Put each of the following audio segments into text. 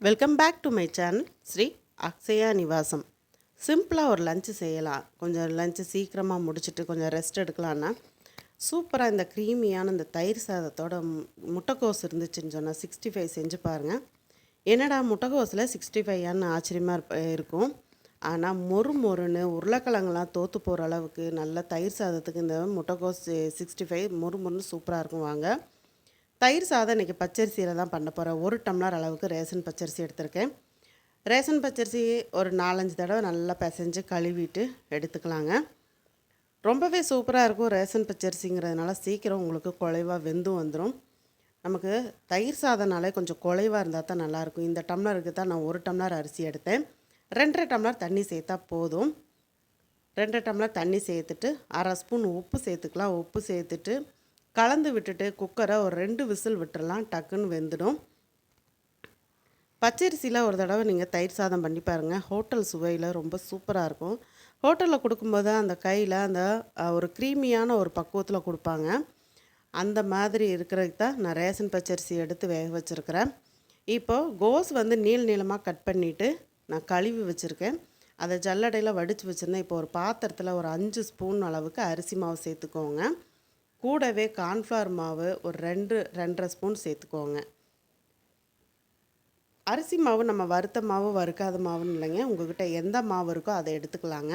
Welcome back to my channel Sri Akshaya Nivasam சிம்பிளாக ஒரு lunch செய்யலாம். கொஞ்சம் லஞ்சு சீக்கிரமாக முடிச்சுட்டு கொஞ்சம் ரெஸ்ட் எடுக்கலான்னா சூப்பராக இந்த க்ரீமியான இந்த தயிர் சாதத்தோட மு- முட்டைக்கோஸ் இருந்துச்சுன்னு சொன்னால் சிக்ஸ்டி ஃபைவ் செஞ்சு பாருங்கள் என்னடா முட்டைக்கோஸில் சிக்ஸ்டி ஃபைவ்னு ஆச்சரியமாக இருப்ப இருக்கும். ஆனால் மொறு மொறுன்னு உருளைக்கிழங்குலாம் தோற்று போகிற அளவுக்கு நல்ல தயிர் சாதத்துக்கு இந்த முட்டைக்கோஸ் சிக்ஸ்டி ஃபைவ் மொறு மொறுன்னு சூப்பராக இருக்கும் வாங்க. தயிர் சாதம் இன்றைக்கி பச்சரிசியில் தான் பண்ண போகிறேன் ஒரு டம்ளர் அளவுக்கு ரேஷன் பச்சரிசி எடுத்திருக்கேன். ரேஷன் பச்சரிசி ஒரு நாலஞ்சு தடவை நல்லா பிசைஞ்சு கழுவிட்டு எடுத்துக்கலாங்க. ரொம்பவே சூப்பராக இருக்கும் ரேஷன் பச்சரிசிங்கிறதுனால சீக்கிரம் உங்களுக்கு குலைவாக வெந்தும் வந்துடும் நமக்கு தயிர் சாதம்னாலே கொஞ்சம் குலைவாக இருந்தால் தான் நல்லாயிருக்கும் இந்த டம்ளருக்கு தான் நான் ஒரு டம்ளர் அரிசி எடுத்தேன். ரெண்டரை டம்ளர் தண்ணி சேர்த்தா போதும். ரெண்டரை டம்ளர் தண்ணி சேர்த்துட்டு அரை ஸ்பூன் உப்பு சேர்த்துக்கலாம். உப்பு சேர்த்துட்டு கலந்து விட்டுட்டு குக்கரை ஒரு ரெண்டு விசில் விட்டுறலாம் டக்குன்னு வெந்துடும். பச்சரிசியில் ஒரு தடவை நீங்கள் தயிர் சாதம் பண்ணி பாருங்கள் ஹோட்டல் சுவையில் ரொம்ப சூப்பராக இருக்கும். ஹோட்டலில் கொடுக்கும்போது அந்த கையில் அந்த ஒரு க்ரீமியான ஒரு பக்குவத்தில் கொடுப்பாங்க. அந்த மாதிரி இருக்கிறதுக்கு தான் நான் ரேஷன் பச்சரிசி எடுத்து வேக வச்சுருக்கிறேன். இப்போது கோஸ் வந்து நீள் நீளமாக கட் பண்ணிவிட்டு நான் கழுவி வச்சுருக்கேன். அதை ஜல்லடையில் வடித்து வச்சுருந்தேன். இப்போ ஒரு பாத்திரத்தில் ஒரு அஞ்சு ஸ்பூன் அளவுக்கு அரிசி மாவு சேர்த்துக்கோங்க. கூடவே கார்ன்ஃப்ளவர் மாவு ஒரு ரெண்டு ரெண்டரை ஸ்பூன் சேர்த்துக்கோங்க. அரிசி மாவு நம்ம வறுத்த மாவு வறுக்காத மாவுன்னு இல்லைங்க. உங்கள்கிட்ட எந்த மாவு இருக்கோ அதை எடுத்துக்கலாங்க.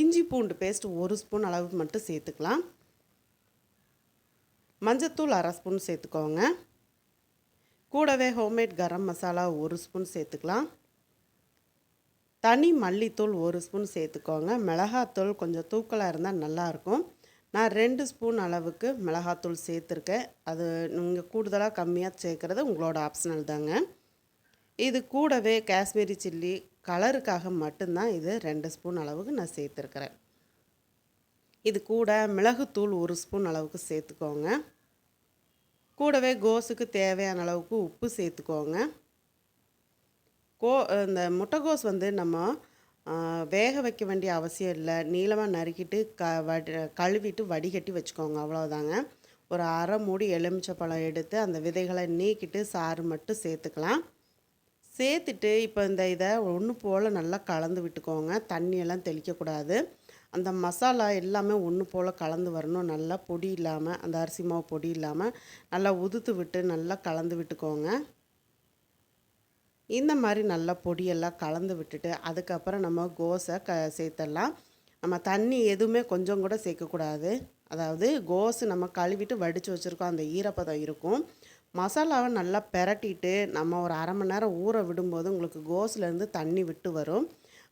இஞ்சி பூண்டு பேஸ்ட் ஒரு ஸ்பூன் அளவு மட்டும் சேர்த்துக்கலாம். மஞ்சத்தூள் அரை ஸ்பூன் சேர்த்துக்கோங்க. கூடவே ஹோம்மேட் கரம் மசாலா ஒரு ஸ்பூன் சேர்த்துக்கலாம். தனி மல்லித்தூள் ஒரு ஸ்பூன் சேர்த்துக்கோங்க. மிளகாத்தூள் கொஞ்சம் தூக்கலாக இருந்தால் நல்லாயிருக்கும் நான் ரெண்டு ஸ்பூன் அளவுக்கு மிளகாத்தூள் சேர்த்துருக்கேன். அது நீங்கள் கூடுதலாக கம்மியாக சேர்க்குறது உங்களோட ஆப்ஷனல் தாங்க. இது கூடவே காஷ்மீரி சில்லி கலருக்காக மட்டும்தான் இது ரெண்டு ஸ்பூன் அளவுக்கு நான் சேர்த்துருக்கிறேன். இது கூட மிளகுத்தூள் ஒரு ஸ்பூன் அளவுக்கு சேர்த்துக்கோங்க. கூடவே கோஸுக்கு தேவையான அளவுக்கு உப்பு சேர்த்துக்கோங்க. கோ இந்த முட்டைகோஸ் வந்து நம்ம வேக வைக்க வேண்டிய அவசியம் இல்லை. நீளமாக நறுக்கிட்டு க வடி கழுவிட்டு வடிகட்டி வச்சுக்கோங்க. அவ்வளோதாங்க ஒரு அரை மூடி எலுமிச்சப்பழம் எடுத்து அந்த விதைகளை நீக்கிட்டு சாறு மட்டும் சேர்த்துக்கலாம். சேர்த்துட்டு இப்போ இந்த இதை ஒன்று போல் நல்லா கலந்து விட்டுக்கோங்க. தண்ணியெல்லாம் தெளிக்கக்கூடாது அந்த மசாலா எல்லாமே ஒன்று போல் கலந்து வரணும். நல்லா பொடி இல்லாமல் அந்த அரிசி மாவு பொடி இல்லாமல் நல்லா உதுத்து விட்டு நல்லா கலந்து விட்டுக்கோங்க. இந்த மாதிரி நல்லா பொடியெல்லாம் கலந்து விட்டுட்டு அதுக்கப்புறம் நம்ம கோஸை க சேர்த்துடலாம். நம்ம தண்ணி எதுவுமே கொஞ்சம் கூட சேர்க்கக்கூடாது. அதாவது கோஸு நம்ம கழுவிட்டு வடித்து வச்சுருக்கோம். அந்த ஈரப்பதம் இருக்கும். மசாலாவை நல்லா பெரட்டிட்டு நம்ம ஒரு அரை மணி நேரம் ஊற விடும்போது உங்களுக்கு கோஸ்லேருந்து தண்ணி விட்டு வரும்.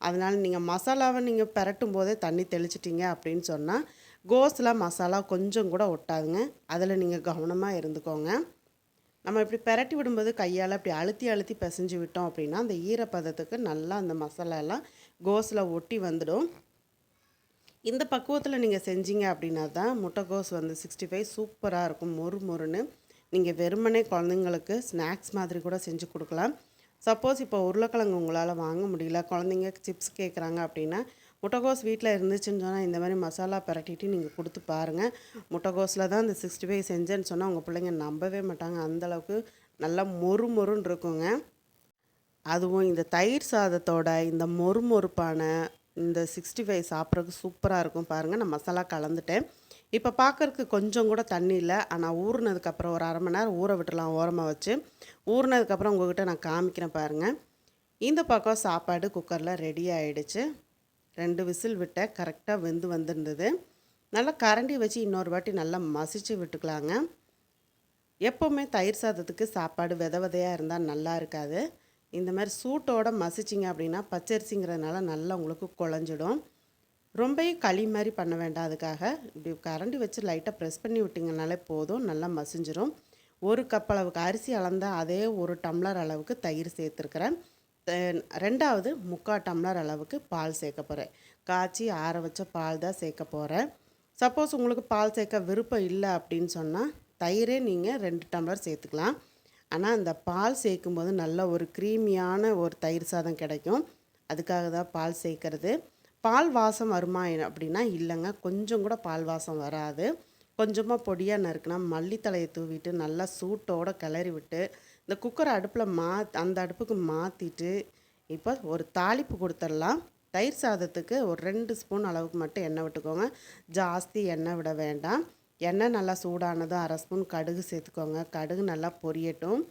அதனால் நீங்கள் மசாலாவை நீங்கள் பெரட்டும் போதே தண்ணி தெளிச்சிட்டிங்க அப்படின்னு சொன்னால் கோஸில் மசாலா கொஞ்சம் கூட ஒட்டாதுங்க. அதில் நீங்கள் கவனமாக இருந்துக்கோங்க. நம்ம இப்படி பெரட்டி விடும்போது கையால் இப்படி அழுத்தி அழுத்தி பிசைஞ்சு விட்டோம் அப்படின்னா அந்த ஈரப்பதத்துக்கு நல்லா அந்த மசாலாலாம் கோஸில் ஒட்டி வந்துடும். இந்த பக்குவத்தில் நீங்கள் செஞ்சீங்க அப்படின்னா தான் முட்டைக்கோஸ் வந்து சிக்ஸ்டி ஃபைவ் சூப்பராக இருக்கும். மொறு மொறுன்னு. நீங்கள் வெறுமனே குழந்தைங்களுக்கு ஸ்நாக்ஸ் மாதிரி கூட செஞ்சு கொடுக்கலாம். சப்போஸ் இப்போ உருளைக்கிழங்கு உங்களால் வாங்க முடியல. குழந்தைங்க சிப்ஸ் கேட்குறாங்க அப்படின்னா முட்டைகோஸ் வீட்டில் இருந்துச்சுன்னு சொன்னால் இந்த மாதிரி மசாலா பரட்டிட்டு நீங்கள் கொடுத்து பாருங்கள் முட்டைகோஸில் தான் இந்த சிக்ஸ்டி ஃபைவ் செஞ்சேன்னு சொன்னால் உங்கள் பிள்ளைங்க நம்பவே மாட்டாங்க. அந்தளவுக்கு நல்லா மொறு மொறுன்னு இருக்குங்க. அதுவும் இந்த தயிர் சாதத்தோட இந்த மொறுமொறுப்பான இந்த சிக்ஸ்டி ஃபைவ் சாப்பிட்றதுக்கு சூப்பராக இருக்கும் பாருங்கள் நான் மசாலா கலந்துட்டேன். இப்போ பார்க்குறதுக்கு கொஞ்சம் கூட தண்ணி இல்லை. ஆனால் ஊறினதுக்கப்புறம் ஒரு அரை மணி நேரம் ஊற விட்டுலாம் ஓரமாக வச்சு. ஊறினதுக்கப்புறம் உங்கள்கிட்ட நான் காமிக்கிறேன் பாருங்கள் இந்த பக்கம் சாப்பாடு குக்கரில் ரெடி ஆகிடுச்சு ரெண்டு விசில் விட்டேன் கரெக்டாக வெந்து வந்திருந்தது. நல்லா கரண்டி வச்சு இன்னொரு வாட்டி நல்லா மசிச்சு விட்டுக்கலாங்க. எப்போவுமே தயிர் சாதத்துக்கு சாப்பாடு வித விதையாக இருந்தால் நல்லா இருக்காது. இந்த மாதிரி சூட்டோட மசிச்சிங்க அப்படின்னா பச்சரிசிங்கிறதுனால நல்லா உங்களுக்கு குழஞ்சிடும். ரொம்பையும் களி மாதிரி பண்ண வேண்டாம் அதுக்காக. இப்படி கரண்டி வச்சு லைட்டாக ப்ரெஸ் பண்ணி விட்டிங்கனாலே போதும் நல்லா மசிஞ்சிரும். ஒரு கப் அளவுக்கு அரிசி அளந்தால் அதே ஒரு டம்ளர் அளவுக்கு தயிர் சேர்த்துருக்குறேன். ரெண்டாவது முக்கால் டம்ளர் அளவுக்கு பால் சேர்க்க போகிறேன் காய்ச்சி ஆற வச்ச பால் தான் சேர்க்க போகிறேன் சப்போஸ் உங்களுக்கு பால் சேர்க்க விருப்பம் இல்லை அப்படின்னு சொன்னால் தயிரே நீங்கள் ரெண்டு டம்ளர் சேர்த்துக்கலாம். ஆனால் அந்த பால் சேர்க்கும்போது நல்ல ஒரு க்ரீமியான ஒரு தயிர் சாதம் கிடைக்கும். அதுக்காக தான் பால் சேர்க்கறது. பால் வாசம் வருமா அப்படின்னா இல்லைங்க. கொஞ்சம் கூட பால் வாசம் வராது. கொஞ்சமாக பொடியாக நறுக்குனா மல்லித்தலையை தூவிட்டு நல்லா சூட்டோடு கிளறி விட்டு இந்த குக்கரை அடுப்பில் மா அந்த அடுப்புக்கு மாற்றிட்டு இப்போ ஒரு தாளிப்பு கொடுத்துடலாம் தயிர் சாதத்துக்கு ஒரு ரெண்டு ஸ்பூன் அளவுக்கு மட்டும் எண்ணெய் விட்டுக்கோங்க. ஜாஸ்தி எண்ணெய் விட வேண்டாம். எண்ணெய் நல்லா சூடானதும் அரை ஸ்பூன் கடுகு சேர்த்துக்கோங்க. கடுகு நல்லா பொரியட்டும்.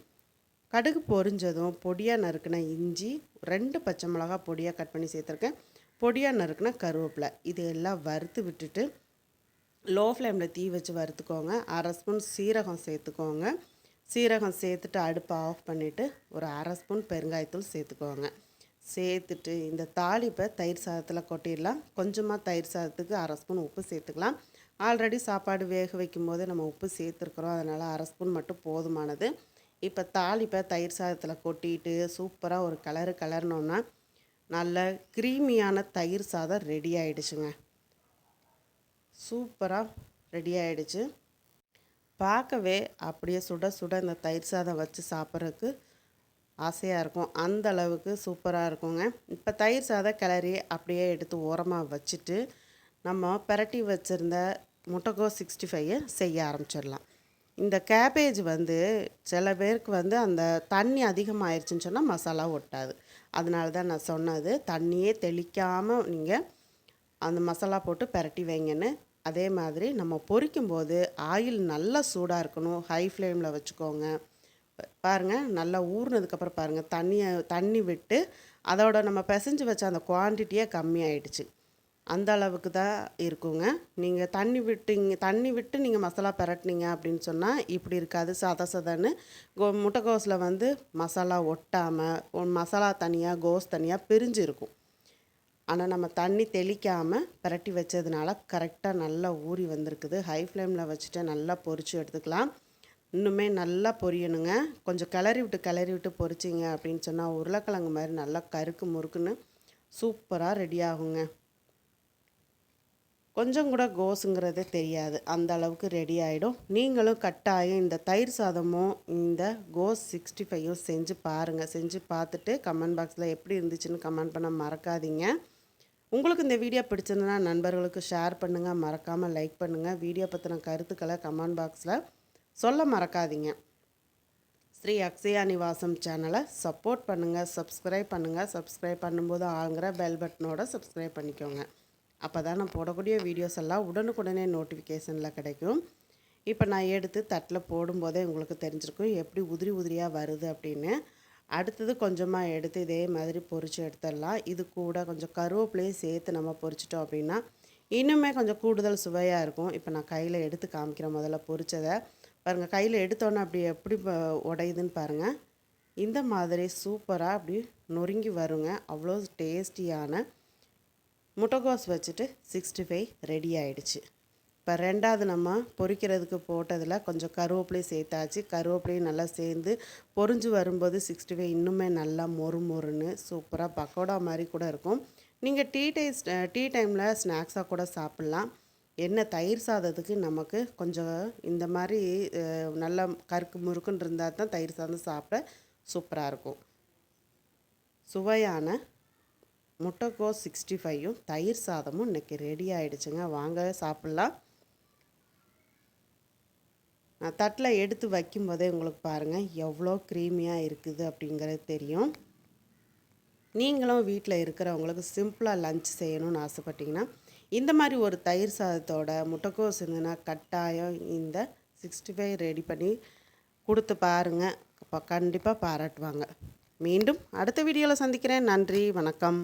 கடுகு பொரிஞ்சதும் பொடியாக நறுக்கின இஞ்சி ரெண்டு பச்சை மிளகா பொடியாக கட் பண்ணி சேர்த்துருக்கேன். பொடியாக நறுக்கின கருவேப்பிலை. இது எல்லாம் வறுத்து விட்டுட்டு லோ ஃப்ளேமில் தீ வச்சு வறுத்துக்கோங்க. அரை ஸ்பூன் சீரகம் சேர்த்துக்கோங்க. சீரகம் சேர்த்துட்டு அடுப்பை ஆஃப் பண்ணிவிட்டு ஒரு அரை ஸ்பூன் பெருங்காயத்தூள் சேர்த்துக்கோங்க. சேர்த்துட்டு இந்த தாளிப்பை தயிர் சாதத்தில் கொட்டிடலாம். கொஞ்சமாக தயிர் சாதத்துக்கு அரை ஸ்பூன் உப்பு சேர்த்துக்கலாம். ஆல்ரெடி சாப்பாடு வேக வைக்கும் போதே நம்ம உப்பு சேர்த்துருக்குறோம். அதனால் அரை ஸ்பூன் மட்டும் போதுமானது. இப்போ தாளிப்பை தயிர் சாதத்தில் கொட்டிட்டு சூப்பராக ஒரு கலரு கலர்னோம்னா நல்ல க்ரீமியான தயிர் சாதம் ரெடி ஆகிடுச்சுங்க சூப்பராக ரெடி ஆகிடுச்சு பார்க்கவே அப்படியே சுட சுட இந்த தயிர் சாதம் வச்சு சாப்பிட்றதுக்கு ஆசையாக இருக்கும். அந்த அளவுக்கு சூப்பராக இருக்குங்க. இப்போ தயிர் சாதம் கிளறி அப்படியே எடுத்து ஓரமாக வச்சுட்டு நம்ம பிரட்டி வச்சுருந்த முட்டைக்கோஸ் சிக்ஸ்டி ஃபைவை செய்ய ஆரம்பிச்சிடலாம். இந்த கேபேஜ் வந்து சில பேருக்கு வந்து அந்த தண்ணி அதிகமாகிடுச்சின்னு சொன்னால் மசாலா ஒட்டாது. அதனால தான் நான் சொன்னது தண்ணியே தெளிக்காமல் நீங்கள் அந்த மசாலா போட்டு பிரட்டி வைங்கன்னு அதே மாதிரி நம்ம பொரிக்கும்போது ஆயில் நல்லா சூடாக இருக்கணும். ஹை ஃப்ளேமில் வச்சுக்கோங்க. பாருங்கள் நல்லா ஊறினதுக்கப்புறம் பாருங்கள் தண்ணியை தண்ணி விட்டு அதோட நம்ம பிசைஞ்சு வச்ச அந்த குவான்டிட்டியே கம்மியாயிடுச்சு. அந்த அளவுக்கு தான் இருக்குங்க. நீங்கள் தண்ணி விட்டுங்க தண்ணி விட்டு நீங்கள் மசாலா பரட்டினீங்க அப்படின்னு சொன்னால் இப்படி இருக்காது. சத சதன்னு கோ முட்டைக்கோஸில் வந்து மசாலா ஒட்டாமல் மசாலா தனியாக கோஸ் தனியாக பிரிஞ்சு இருக்கும். ஆனால் நம்ம தண்ணி தெளிக்காமல் பிரட்டி வச்சதுனால கரெக்டாக நல்லா ஊறி வந்திருக்குது. ஹை ஃப்ளேமில் வச்சுட்டு நல்லா பொரித்து எடுத்துக்கலாம். இன்னுமே நல்லா பொரியணுங்க. கொஞ்சம் கிளறி விட்டு கிளறி விட்டு பொரிச்சிங்க அப்படின்னு சொன்னால் உருளைக்கிழங்கு மாதிரி நல்லா கருக்கு முறுக்குன்னு சூப்பராக ரெடி ஆகுங்க. கொஞ்சம் கூட கோஸுங்கிறதே தெரியாது. அந்த அளவுக்கு ரெடி ஆகிடும் நீங்களும் கட்டாயம் இந்த தயிர் சாதமும் இந்த கோஸ் சிக்ஸ்டி ஃபைவும் செஞ்சு பாருங்கள் செஞ்சு பார்த்துட்டு கமெண்ட் பாக்ஸில் எப்படி இருந்துச்சுன்னு கமெண்ட் பண்ண மறக்காதீங்க. உங்களுக்கு இந்த வீடியோ பிடிச்சிருந்தனா நண்பர்களுக்கு ஷேர் பண்ணுங்கள் மறக்காமல் லைக் பண்ணுங்கள் வீடியோ பற்றின கருத்துக்களை கமெண்ட் பாக்ஸில் சொல்ல மறக்காதீங்க. ஸ்ரீ அக்ஷயா நிவாசம் சேனலை சப்போர்ட் பண்ணுங்கள் சப்ஸ்கிரைப் பண்ணுங்கள் சப்ஸ்கிரைப் பண்ணும்போது ஆளுங்கிற பெல் பட்டனோட சப்ஸ்கிரைப் பண்ணிக்கோங்க. அப்போ தான் நான் போடக்கூடிய வீடியோஸ் எல்லாம் உடனுக்குடனே நோட்டிஃபிகேஷனில் கிடைக்கும். இப்போ நான் எடுத்து தட்டில் போடும்போதே உங்களுக்கு தெரிஞ்சிருக்கும் எப்படி உதிரி உதிரியாக வருது அப்படின்னு. அடுத்தது கொஞ்சமாக எடுத்து இதே மாதிரி பொரித்து எடுத்துடலாம். இது கூட கொஞ்சம் கருவேப்பிலையும் சேர்த்து நம்ம பொறிச்சிட்டோம் அப்படின்னா இன்னுமே கொஞ்சம் கூடுதல் சுவையாக இருக்கும். இப்போ நான் கையில் எடுத்து காமிக்கிறேன் முதல்ல பொறிச்சதை. பாருங்கள் கையில் எடுத்தோன்னே அப்படி எப்படி உடையுதுன்னு பாருங்கள் இந்த மாதிரி சூப்பராக அப்படி நொறுங்கி வருங்க. அவ்வளோ டேஸ்டியான முட்டைகோஸ் வச்சுட்டு சிக்ஸ்டி ஃபைவ் ரெடி ஆகிடுச்சு இப்போ ரெண்டாவது நம்ம பொரிக்கிறதுக்கு போட்டதில் கொஞ்சம் கருவேப்பிலையும் சேர்த்தாச்சு. கருவேப்பிலையும் நல்லா சேர்ந்து பொரிஞ்சு வரும்போது சிக்ஸ்டி ஃபைவ் இன்னுமே நல்லா மொறு மொறுன்னு சூப்பராக பக்கோடா மாதிரி கூட இருக்கும். நீங்கள் டீ டைஸ் டீ டைமில் ஸ்நாக்ஸாக கூட சாப்பிட்லாம். என்ன தயிர் சாதத்துக்கு நமக்கு கொஞ்சம் இந்த மாதிரி நல்லா கருக்கு முறுக்குன்னு இருந்தால் தான் தயிர் சாதம் சாப்பிட சூப்பராக இருக்கும். சுவையான முட்டைக்கோஸ் சிக்ஸ்டி ஃபைவும் தயிர் சாதமும் இன்றைக்கி ரெடி ஆகிடுச்சுங்க வாங்க சாப்பிட்லாம். நான் தட்டில் எடுத்து வைக்கும்போதே உங்களுக்கு பாருங்கள் எவ்வளோ க்ரீமியாக இருக்குது அப்படிங்கிறது தெரியும். நீங்களும் வீட்டில் இருக்கிறவங்களுக்கு சிம்பிளாக லஞ்ச் செய்யணும்னு ஆசைப்பட்டிங்கன்னா இந்த மாதிரி ஒரு தயிர் சாதத்தோட முட்டைக்கோஸ் இருந்ததுன்னா கட்டாயம் இந்த சிக்ஸ்டி ஃபைவ் ரெடி பண்ணி கொடுத்து பாருங்கள் அப்போ கண்டிப்பாக பாராட்டுவாங்க. மீண்டும் அடுத்த வீடியோவில் சந்திக்கிறேன். நன்றி வணக்கம்.